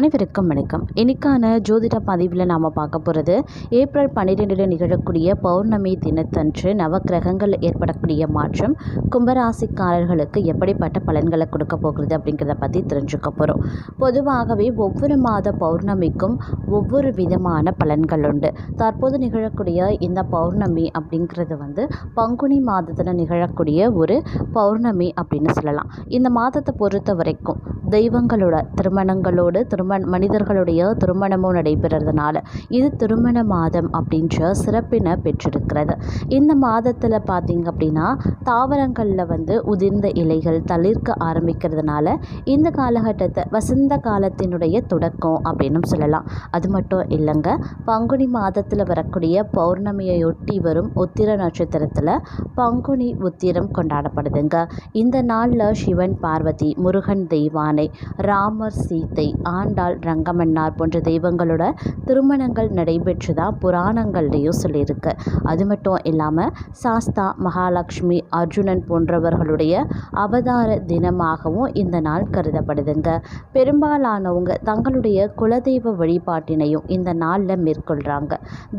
அனைவருக்கும் வணக்கம். இன்னைக்கான ஜோதிட பதிவில் நாம் பார்க்க போகிறது ஏப்ரல் பன்னிரெண்டில் நிகழக்கூடிய பௌர்ணமி தினத்தன்று நவக்கிரகங்கள் ஏற்படக்கூடிய மாற்றம் கும்பராசிக்காரர்களுக்கு எப்படிப்பட்ட பலன்களை கொடுக்க போகிறது அப்படிங்கிறத பற்றி தெரிஞ்சுக்க போகிறோம் பொதுவாகவே ஒவ்வொரு மாத பௌர்ணமிக்கும் ஒவ்வொரு விதமான பலன்கள் உண்டு. தற்போது நிகழக்கூடிய இந்த பௌர்ணமி அப்படிங்கிறது வந்து பங்குனி மாதத்தில் நிகழக்கூடிய ஒரு பௌர்ணமி அப்படின்னு சொல்லலாம். இந்த மாதத்தை பொறுத்த வரைக்கும் தெய்வங்களோட திருமணங்களோடு திருமண மனிதர்களுடைய திருமணமும் நடைபெறதுனால இது திருமண மாதம் அப்படின்ற சிறப்பினை பெற்றிருக்கிறது. இந்த மாதத்தில் பார்த்திங்க அப்படின்னா தாவரங்களில் வந்து உதிர்ந்த இலைகள் தளிர்க்க ஆரம்பிக்கிறதுனால இந்த காலகட்டத்தை வசந்த காலத்தினுடைய தொடக்கம் அப்படின்னு சொல்லலாம். அது மட்டும் இல்லைங்க பங்குனி மாதத்தில் வரக்கூடிய பௌர்ணமியையொட்டி வரும் உத்திர நட்சத்திரத்தில் பங்குனி உத்திரம் கொண்டாடப்படுதுங்க. இந்த நாளில் சிவன் பார்வதி முருகன் தெய்வானை ராமர் சீத்தை ஆண்டாள் ரங்கமன்னார் போன்ற தெய்வங்களோட திருமணங்கள் நடைபெற்றதாக புராணங்கள்லேயும் சொல்லியிருக்கு. அது மட்டும் இல்லாமல் சாஸ்தா மகாலட்சுமி அர்ஜுனன் போன்றவர்களுடைய அவதார தினமாகவும் இந்த நாள் கருதப்படுதுங்க. பெரும்பாலானவங்க தங்களுடைய குலதெய்வ வழிபாட்டினையும் இந்த நாளில் மேற்கொள்கிறாங்க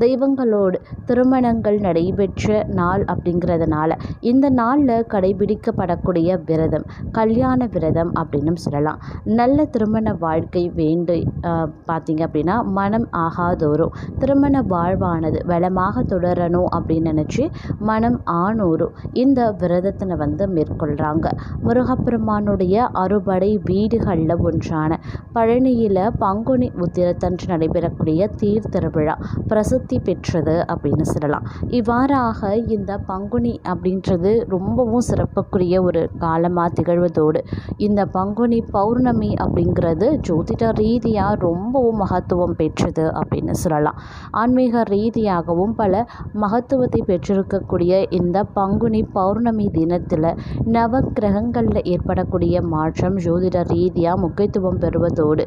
தெய்வங்களோடு திருமணங்கள் நடைபெற்ற நாள் அப்படிங்கிறதுனால இந்த நாளில் கடைபிடிக்கப்படக்கூடிய விரதம் கல்யாண விரதம் அப்படின்னு சொல்லலாம். நல்ல திருமண வாழ்க்கை வேண்டு பார்த்தீங்க அப்படின்னா மனம் ஆகாதோரும் திருமண வாழ்வானது வளமாக தொடரணும் அப்படின்னு நினச்சி மனம் ஆனோரும் இந்த விரதத்தினை வந்து மேற்கொள்கிறாங்க முருகப்பெருமானுடைய அறுபடை வீடுகளில் ஒன்றான பழனியில் பங்குனி உத்திரத்தன்று நடைபெறக்கூடிய தீர் திருவிழா பிரசித்தி பெற்றது அப்படின்னு சொல்லலாம். இவ்வாறாக இந்த பங்குனி அப்படின்றது ரொம்பவும் சிறப்புக்குரிய ஒரு காலமாக திகழ்வதோடு இந்த பங்குனி பௌர்ணமி அப்படிங்கிறது ஜோதிட ரீதியாக ரொம்பவும் மகத்துவம் பெற்றது அப்படின்னு சொல்லலாம். ஆன்மீக ரீதியாகவும் பல மகத்துவத்தை பெற்றிருக்கக்கூடிய இந்த பங்குனி பௌர்ணமி தினத்தில் நவ கிரகங்களில் ஏற்படக்கூடிய மாற்றம் ஜோதிட ரீதியாக முக்கியத்துவம் பெறுவதோடு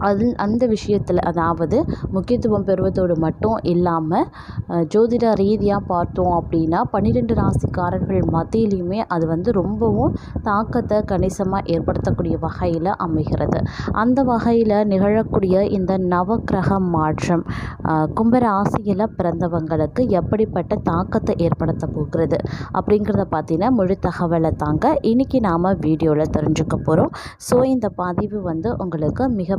அது அந்த விஷயத்தில் அதாவது முக்கியத்துவம் பெறுவதோடு மட்டும் இல்லாமல் ஜோதிட ரீதியாக பார்த்தோம் அப்படின்னா பன்னிரெண்டு ராசிக்காரர்கள் மத்தியிலையுமே அது வந்து ரொம்பவும் தாக்கத்தை கணிசமாக ஏற்படுத்தக்கூடிய வகையில் அமைகிறது. அந்த வகையில் நிகழக்கூடிய இந்த நவக்கிரக மாற்றம் கும்பராசியில் பிறந்தவங்களுக்கு எப்படிப்பட்ட தாக்கத்தை ஏற்படுத்த போகிறது அப்படிங்கிறத பார்த்தீங்கன்னா முழு தகவலை தாங்க இன்றைக்கி நாம் வீடியோவில் தெரிஞ்சுக்க போகிறோம் ஸோ இந்த பதிவு வந்து உங்களுக்கு மிக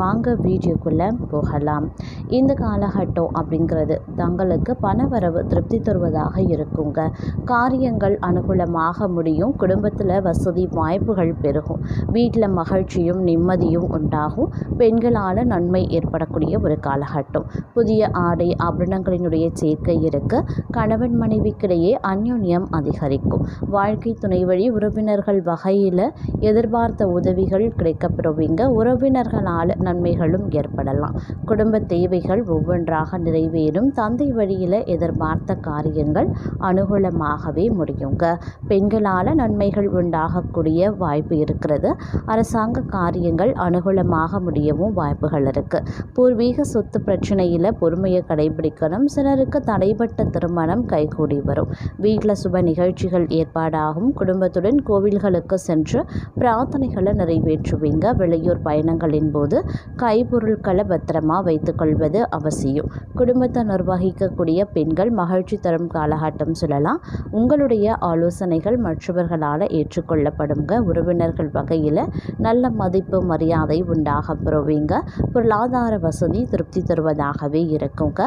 வாங்க வீடியோக்குள்ளே போகலாம். இந்த காலகட்டம் அப்படிங்கிறது தங்களுக்கு பணவரவு திருப்தி தருவதாக இருக்குங்க. காரியங்கள் அனுகூலமாக முடியும். குடும்பத்தில் வசதி வாய்ப்புகள் பெருகும். வீட்டில் மகிழ்ச்சியும் நிம்மதியும் உண்டாகும். பெண்களால் நன்மை ஏற்படக்கூடிய ஒரு காலகட்டம். புதிய ஆடை ஆபரணங்களினுடைய சேர்க்கை இருக்க. கணவன் மனைவிக்கிடையே அந்யோன்யம் அதிகரிக்கும். வாழ்க்கை துணை வழி உறவினர்கள் வகையில் எதிர்பார்த்த உதவிகள் கிடைக்கப்பெறுவீங்க உறவினர்களால் நன்மைகளும் ஏற்படலாம். குடும்ப தேவைகள் ஒவ்வொன்றாக நிறைவேறும். தந்தை வழியில் எதிர்பார்த்த காரியங்கள் அனுகூலமாகவே முடியுங்க. பெண்களால் நன்மைகள் உண்டாகக்கூடிய வாய்ப்பு இருக்கிறது. அரசாங்க காரியங்கள் அனுகூலமாக முடியவும் வாய்ப்புகள் இருக்குது பூர்வீக சொத்து பிரச்சனையில் பொறுமையை கடைபிடிக்கணும். சிலருக்கு தடைப்பட்ட திருமணம் கைகூடி வரும். வீட்டில் சுப நிகழ்ச்சிகள் ஏற்பாடாகும். குடும்பத்துடன் கோவில்களுக்கு சென்று பிரார்த்தனைகளை நிறைவேற்றுவீங்க. வெளியூர் பயணங்களின் போது கைப்பொருட்களை பத்திரமா வைத்துக்கொள்வது அவசியம். குடும்பத்தை நிர்வகிக்கக்கூடிய பெண்கள் மகிழ்ச்சி தரும் காலகட்டம் சொல்லலாம். உங்களுடைய ஆலோசனைகள் மற்றவர்களால் ஏற்றுக்கொள்ளப்படுங்க உறவினர்கள் வகையில் நல்ல மதிப்பு மரியாதை உண்டாக பெறுவீங்க. பொருளாதார வசதி திருப்தி தருவதாகவே இருக்குங்க.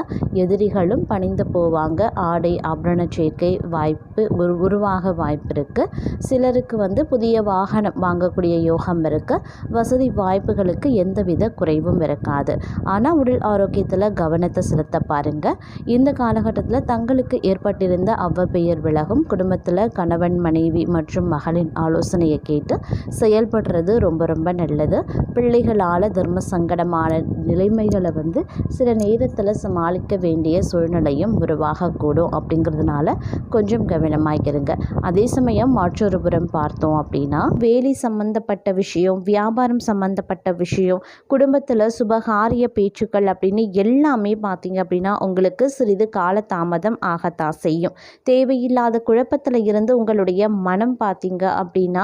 எதிரிகளும் பணிந்து போவாங்க. ஆடை ஆபரண சேர்க்கை வாய்ப்பு உரு உருவாக வாய்ப்பு இருக்குது சிலருக்கு வந்து புதிய வாகனம் வாங்கக்கூடிய யோகம் இருக்குது வசதி வாய்ப்புகளுக்கு எந்தவித குறைவும் இருக்காது ஆனால் உடல் ஆரோக்கியத்தில் கவனத்தை செலுத்த பாருங்கள் இந்த காலகட்டத்தில் தங்களுக்கு ஏற்பட்டிருந்த அவ்வப்பெயர் விலகும் குடும்பத்தில் கணவன் மனைவி மற்றும் மகளின் ஆலோசனையை கேட்டு செயல்படுறது ரொம்ப ரொம்ப நல்லது. பிள்ளைகளால் தர்ம சங்கடமான நிலைமைகளை வந்து சில நேரத்தில் சமாளிக்க வேண்டிய சூழ்நிலையும் உருவாகக்கூடும் அப்படிங்கிறதுனால கொஞ்சம் கவனமாக இருங்க அதே சமயம் மற்றொரு புறம் பார்த்தோம் அப்படின்னா வேலை சம்பந்தப்பட்ட விஷயம் வியாபாரம் சம்பந்தப்பட்ட விஷயம் குடும்பத்தில் சுபகாரிய பேச்சுக்கள் அப்படின்னு எல்லாமே பார்த்தீங்க அப்படின்னா உங்களுக்கு சிறிது கால தாமதம் ஆகத்தான் செய்யும். தேவையில்லாத குழப்பத்தில் இருந்து உங்களுடைய மனம் பார்த்தீங்க அப்படின்னா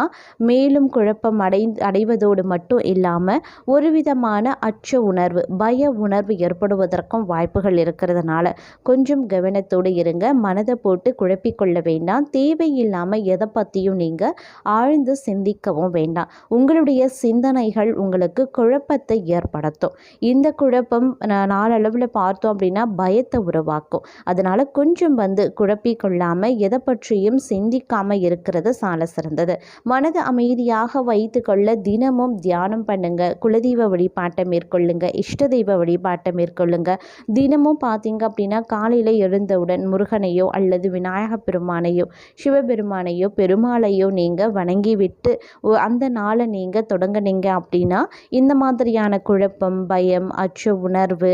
மேலும் குழப்பம் அடை அடைவதோடு மட்டும் இல்லாமல் ஒரு விதமான அச்ச உணர்வு பய உணர்வு ஏற்படுவதற்கும் வாய்ப்புகள் இருக்கிறதுனால கொஞ்சம் கவனத்தோடு இருங்க. மனதை போட்டு குழப்பிக்கொள்ள வேண்டாம். தேவையில்லாமல் எதை பற்றியும் நீங்கள் ஆழ்ந்து சிந்திக்கவும் வேண்டாம். உங்களுடைய சிந்தனைகள் உங்களுக்கு குழப்பத்தை ஏற்படுத்தும். இந்த குழப்பம் நாளளவில் பார்த்தோம் அப்படின்னா பயத்தை உருவாக்கும். அதனால் கொஞ்சம் வந்து குழப்பிக்கொள்ளாமல் எதை பற்றியும் சிந்திக்காமல் இருக்கிறது சால சிறந்தது. மனதை அமைதியாக வைத்துக்கொள்ள தினமும் தியானம் பண்ணுங்க. குலதெய்வ வழிபாட்டை மேற்கொள்ளுங்க. இஷ்ட தெய்வ வழிபாட்டை மேற்கொள்ளுங்க. தினமும் பார்த்தீங்க அப்படின்னா காலையில் எழுந்தவுடன் முருகனையோ அல்லது விநாயக பெருமானையோ சிவபெருமானையோ பெருமாளையோ நீங்கள் வணங்கி விட்டு அந்த நாளை நீங்கள் தொடங்குனீங்க அப்படின்னா இந்த மாதிரியான குழப்பம் பயம் அச்ச உணர்வு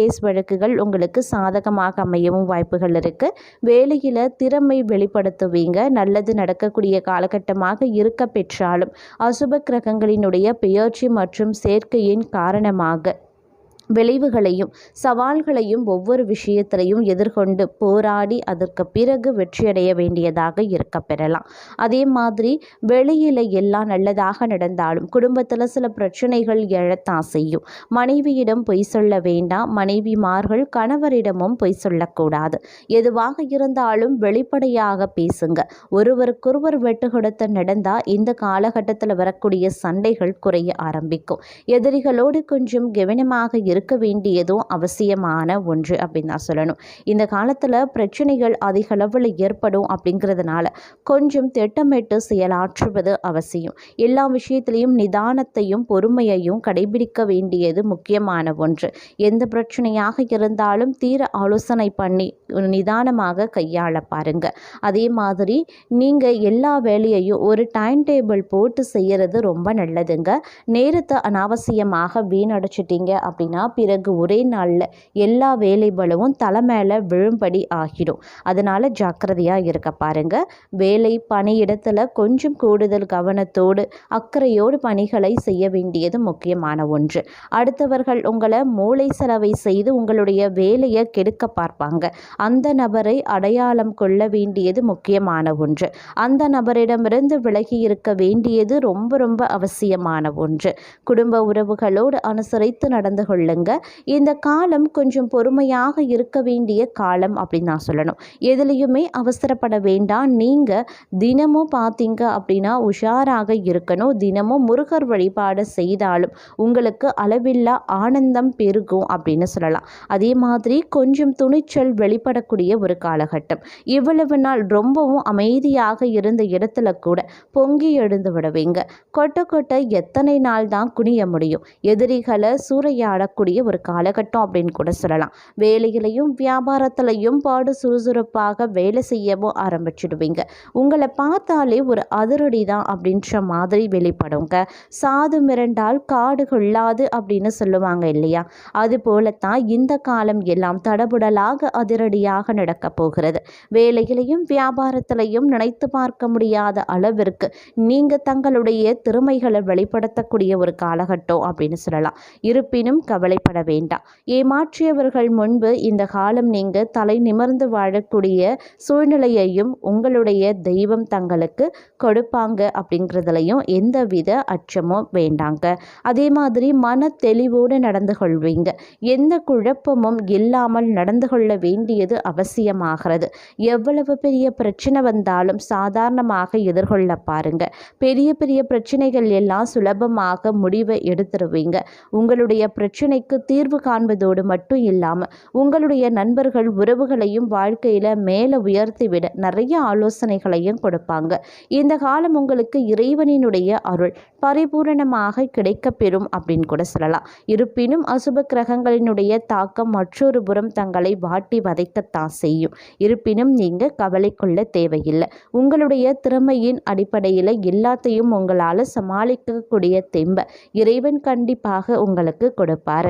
கேஸ் வழக்குகள் உங்களுக்கு சாதகமாக அமையவும் வாய்ப்புகள் இருக்குது வேலையில் திறமை வெளிப்படுத்துவீங்க. நல்லது நடக்கக்கூடிய காலகட்டமாக இருக்க பெற்றாலும் அசுப கிரகங்களினுடைய பெயர்ச்சி மற்றும் சேர்க்கையின் காரணமாக விளைவுகளையும் சவால்களையும் ஒவ்வொரு விஷயத்திலையும் எதிர்கொண்டு போராடி அதற்கு பிறகு வெற்றியடைய வேண்டியதாக இருக்க பெறலாம். அதே மாதிரி வெளியில் எல்லாம் நல்லதாக நடந்தாலும் குடும்பத்தில் சில பிரச்சனைகள் எழத்தான் செய்யும். மனைவியிடம் பொய் சொல்ல வேண்டாம். மனைவிமார்கள் கணவரிடமும் பொய் சொல்லக்கூடாது. எதுவாக இருந்தாலும் வெளிப்படையாக பேசுங்க. ஒருவருக்கொருவர் வெட்டு கொடுத்து நடந்தால் இந்த காலகட்டத்தில் வரக்கூடிய சண்டைகள் குறைய ஆரம்பிக்கும். எதிரிகளோடு கொஞ்சம் கவனமாக இரு இருக்க வேண்டியதும் அவசியமான ஒன்று அப்படின்னு தான் சொல்லணும். இந்த காலத்தில் பிரச்சனைகள் அதிக அளவில் ஏற்படும் அப்படிங்கிறதுனால கொஞ்சம் திட்டமிட்டு செயலாற்றுவது அவசியம். எல்லா விஷயத்திலையும் நிதானத்தையும் பொறுமையையும் கடைபிடிக்க வேண்டியது முக்கியமான ஒன்று. எந்த பிரச்சனையாக இருந்தாலும் தீர ஆலோசனை பண்ணி நிதானமாக கையாள பாருங்க. அதே மாதிரி நீங்கள் எல்லா வேலையையும் ஒரு டைம் டேபிள் போட்டு செய்கிறது ரொம்ப நல்லதுங்க. நேரத்தை அனாவசியமாக வீணடைச்சிட்டிங்க அப்படின்னா பிறகு ஒரே நாளில் எல்லா வேலை தலை மேலே விழும்படி ஆகிடும். அதனால் ஜாக்கிரதையாக இருக்க பாருங்கள் வேலை பணியிடத்தில் கொஞ்சம் கூடுதல் கவனத்தோடு அக்கறையோடு பணிகளை செய்ய வேண்டியது முக்கியமான ஒன்று. அடுத்தவர்கள் உங்களை மூளை செலவை செய்து உங்களுடைய வேலையை கெடுக்க பார்ப்பாங்க. அந்த நபரை அடையாளம் கொள்ள வேண்டியது முக்கியமான ஒன்று. அந்த நபரிடமிருந்து விலகி இருக்க வேண்டியது ரொம்ப ரொம்ப அவசியமான ஒன்று. குடும்ப உறவுகளோடு அனுசரித்து நடந்து பாருங்க இந்த காலம் கொஞ்சம் பொறுமையாக இருக்க வேண்டிய காலம் அப்படின்னு நான் சொல்லணும். எதுலேயுமே அவசரப்பட வேண்டாம். நீங்கள் தினமும் பார்த்தீங்க அப்படின்னா உஷாராக இருக்கணும். தினமும் முருகர் வழிபாடு செய்தாலும் உங்களுக்கு அளவில்லா ஆனந்தம் பெருகும் அப்படின்னு சொல்லலாம். அதே மாதிரி கொஞ்சம் துணிச்சல் வெளிப்படக்கூடிய ஒரு காலகட்டம். இவ்வளவு நாள் ரொம்பவும் அமைதியாக இருந்த இடத்துல கூட பொங்கி எழுந்து விடுவீங்க கொட்ட கொட்ட எத்தனை நாள் தான் குனிய முடியும். எதிரிகளை சூறையாட இருக்கக்கூடிய ஒரு காலகட்டம் அப்படின்னு கூட சொல்லலாம். வேலையிலையும் வியாபாரத்திலையும் பாடு சுறுசுறுப்பாக வேலை செய்யவும் ஆரம்பிச்சிடுவீங்க. உங்களை பார்த்தாலே ஒரு அதிரடி தான் அப்படின்ற மாதிரி வெளிப்படுங்க. சாது மிரண்டால் காடு கொள்ளாது அப்படின்னு சொல்லுவாங்க இல்லையா? அது போலத்தான் இந்த காலம் எல்லாம் தடபுடலாக அதிரடியாக நடக்கப் போகிறது. வேலையிலையும் வியாபாரத்திலையும் நினைத்து பார்க்க முடியாத அளவிற்கு நீங்கள் தங்களுடைய திறமைகளை வெளிப்படுத்தக்கூடிய ஒரு காலகட்டம் அப்படின்னு சொல்லலாம். இருப்பினும் கவலை கவலைப்பட வேண்டாம். ஏமாற்றியவர்கள் முன்பு இந்த காலம் நீங்க தலை நிமிர்ந்து வாழக்கூடிய சூழ்நிலையையும் உங்களுடைய தெய்வம் தங்களுக்கு கொடுப்பாங்க அப்படிங்கிறதுலையும் எந்தவித அச்சமும் வேண்டாங்க. அதே மாதிரி மன தெளிவோடு நடந்து கொள்வீங்க. எந்த குழப்பமும் இல்லாமல் நடந்து கொள்ள வேண்டியது அவசியமாகிறது. எவ்வளவு பெரிய பிரச்சனை வந்தாலும் சாதாரணமாக எதிர்கொள்ள பாருங்க. பெரிய பெரிய பிரச்சனைகள் எல்லாம் சுலபமாக முடிவை எடுத்துருவீங்க. உங்களுடைய பிரச்சனை பிரச்சனைக்கு தீர்வு காண்பதோடு மட்டும் இல்லாமல் உங்களுடைய நண்பர்கள் உறவுகளையும் வாழ்க்கையில் மேலே உயர்த்திவிட நிறைய ஆலோசனைகளையும் கொடுப்பாங்க. இந்த காலம் உங்களுக்கு இறைவனினுடைய அருள் பரிபூரணமாக கிடைக்கப்பெறும் அப்படின்னு கூட சொல்லலாம். இருப்பினும் அசுப கிரகங்களினுடைய தாக்கம் மற்றொரு புறம் தங்களை வாட்டி வதைக்கத்தான் செய்யும். இருப்பினும் நீங்கள் கவலை கொள்ள தேவையில்லை. உங்களுடைய திறமையின் அடிப்படையில் எல்லாத்தையும் உங்களால் சமாளிக்கக்கூடிய தெம்ப இறைவன் கண்டிப்பாக உங்களுக்கு கொடுப்பார்.